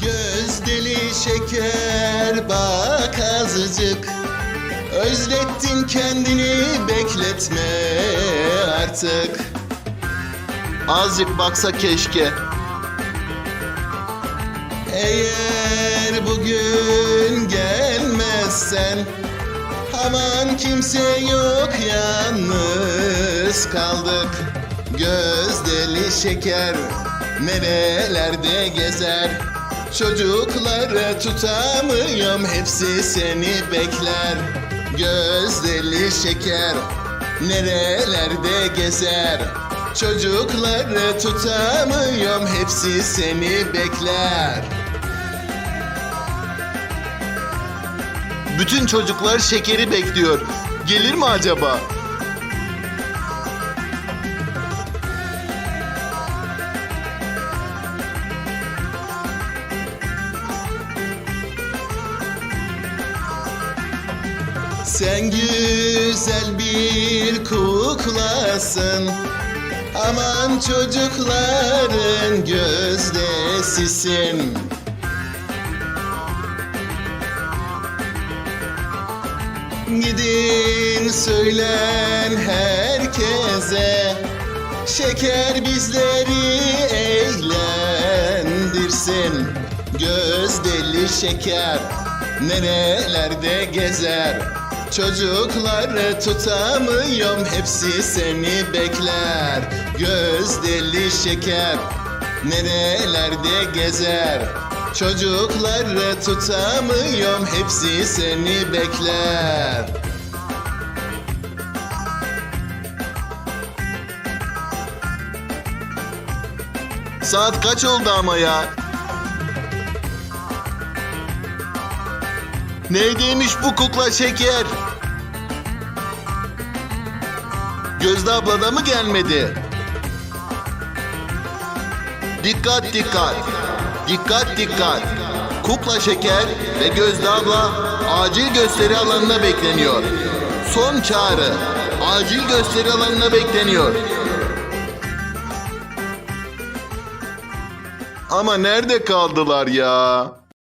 Göz deli şeker bak azıcık Özlettin kendini bekletme artık. Azıcık baksa keşke. Eğer bugün gelmezsen Aman kimse yok yalnız kaldık. Göz deli şeker nerelerde gezer. Çocukları tutamıyorum hepsi seni bekler Göz deli şeker nerelerde gezer Çocukları tutamıyorum hepsi seni bekler Bütün çocuklar şekeri bekliyor. Gelir mi acaba? Sen güzel bir kuklasın. Aman çocukların gözdesisin. Gidin söylen herkese Şeker bizleri eğlendirsin. Göz deli şeker nerelerde gezer Çocukları tutamıyorum hepsi seni bekler. Göz deli şeker nerelerde gezer? Çocukları tutamıyorum hepsi seni bekler. Saat kaç oldu ama ya? Neydiymiş bu kukla şeker? Gözde abla da mı gelmedi? Dikkat dikkat. Dikkat dikkat. Kukla şeker ve Gözde abla acil gösteri alanına bekleniyor. Son çağrı. Acil gösteri alanına bekleniyor. Ama nerede kaldılar ya?